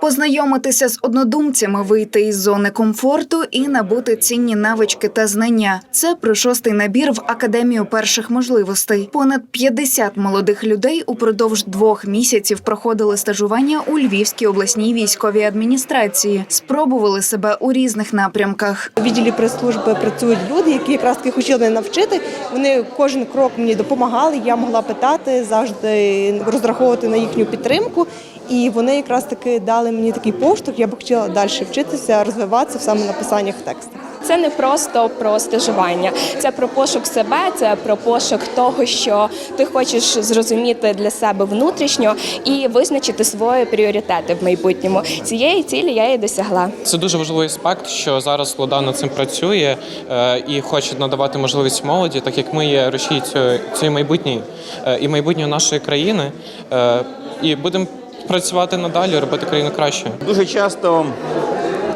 Познайомитися з однодумцями, вийти із зони комфорту і набути цінні навички та знання. Це про шостий набір в академію перших можливостей. Понад 50 молодих людей упродовж двох місяців проходили стажування у Львівській обласній військовій адміністрації, спробували себе у різних напрямках. У відділі прес-служби працюють люди, які якраз хотіли навчити. Вони кожен крок мені допомагали. Я могла питати завжди розраховувати на їхню підтримку. І вони якраз таки дали мені такий поштовх. Я б хотіла далі вчитися, розвиватися в саме написаннях текстів. Це не просто про стажування, це про пошук себе, це про пошук того, що ти хочеш зрозуміти для себе внутрішньо і визначити свої пріоритети в майбутньому. Цієї цілі я і досягла. Це дуже важливий аспект, що зараз влада над цим працює е, і хоче надавати можливість молоді, так як ми є рушій цієї, цієї майбутньої е, і майбутнього нашої країни. Е, і будемо працювати надалі, робити країну краще. Дуже часто,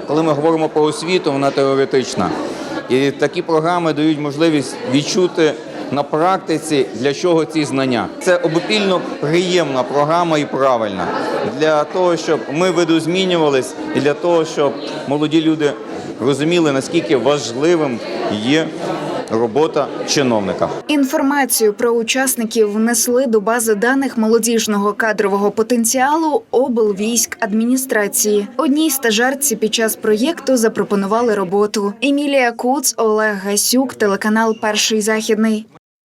коли ми говоримо про освіту, вона теоретична. І такі програми дають можливість відчути на практиці, для чого ці знання. Це обопільно приємна програма і правильна для того, щоб ми видозмінювались, і для того, щоб молоді люди розуміли, наскільки важливим є робота чиновника. Інформацію про учасників внесли до бази даних молодіжного кадрового потенціалу облвійськ адміністрації. Одній стажарці під час проєкту запропонували роботу. Емілія Куц, Олег Гасюк, телеканал Перший західний.